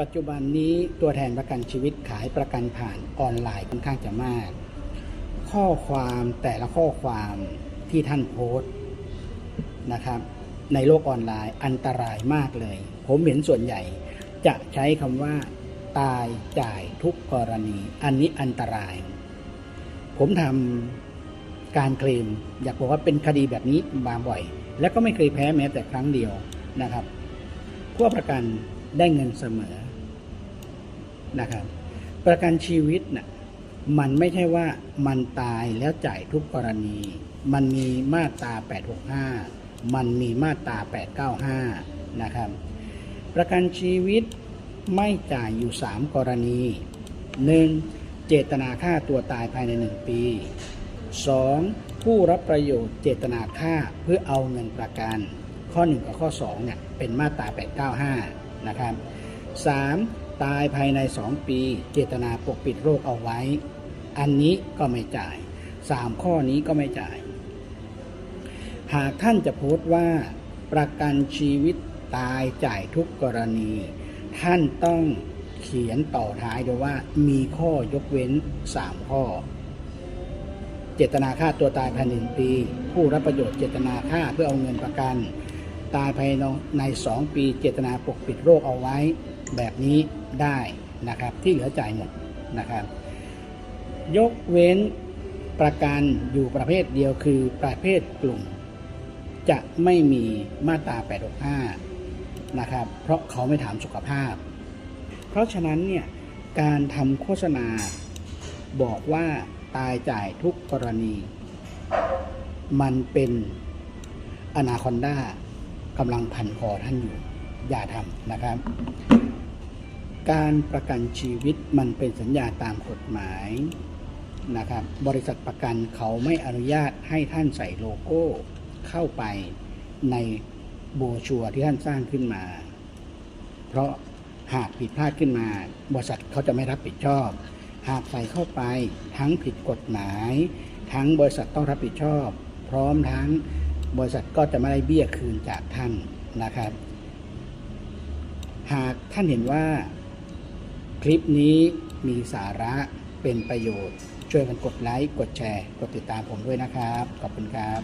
ปัจจุบันนี้ตัวแทนประกันชีวิตขายประกันผ่านออนไลน์ค่อนข้างจะมาก ข้อความแต่ละข้อความที่ท่านโพสต์นะครับในโลกออนไลน์อันตรายมากเลย ผมเห็นส่วนใหญ่จะใช้คำว่า ตายจ่ายทุกกรณี อันนี้อันตราย ผมทำการเคลมอยากบอกว่าเป็นคดีแบบนี้มาบ่อย และก็ไม่เคยแพ้แม้แต่ครั้งเดียวนะครับผู้ประกัน ได้เงินเสมอนะครับ ประกันชีวิตน่ะมันไม่ใช่ว่ามันตายแล้วจ่ายทุกกรณี มันมีมาตรา 865 มันมีมาตรา 895 นะครับ ประกันชีวิตไม่จ่ายอยู่ 3 กรณี 1. เจตนาฆ่าตัวตายภายใน 1 ปี 2. ผู้รับประโยชน์เจตนาฆ่าเพื่อเอาเงินประกัน ข้อ 1 กับข้อ2เนี่ยเป็นมาตรา 895 นะครับ 3. ตายภายใน 2 ปี เจตนาปกปิดโรคเอาไว้ อันนี้ก็ไม่จ่าย 3 ข้อนี้ก็ไม่จ่าย หากท่านจะโพสต์ว่าประกันชีวิตตายจ่ายทุกกรณี ท่านต้องเขียนต่อท้ายด้วยว่ามีข้อยกเว้น 3 ข้อ เจตนาฆ่าตัวตายภายในหนึ่งปี ผู้รับประโยชน์เจตนาฆ่าเพื่อเอาเงินประกัน ตายภายใน 2 ปีเจตนาปกปิดโรคเอาไว้แบบนี้ได้นะครับ ที่เหลือจ่ายหมดนะครับ ยกเว้นประกันอยู่ประเภทเดียวคือประเภทกลุ่ม จะไม่มีมาตรา 865 นะครับ เพราะเขาไม่ถามสุขภาพ เพราะฉะนั้นเนี่ยการทำโฆษณาบอกว่าตายจ่ายทุกกรณี มันเป็นอนาคอนด้า กำลังพันคอท่านอยู่ อย่าทำนะครับ การประกันชีวิตมันเป็นสัญญาตามกฎหมายนะครับ บริษัทประกันเขาไม่อนุญาตให้ท่านใส่โลโก้เข้าไปในโบชัวที่ท่านสร้างขึ้นมา เพราะหากผิดพลาดขึ้นมา บริษัทเขาจะไม่รับผิดชอบ หากใส่เข้าไปทั้งผิดกฎหมาย ทั้งบริษัทต้องรับผิดชอบ พร้อมทั้ง บริษัทก็จะไม่ได้เบี้ยคืนจากท่านนะครับ หากท่านเห็นว่าคลิปนี้มีสาระเป็นประโยชน์ ช่วยกันกดไลค์ กดแชร์ กดติดตามผมด้วยนะครับ ขอบคุณครับ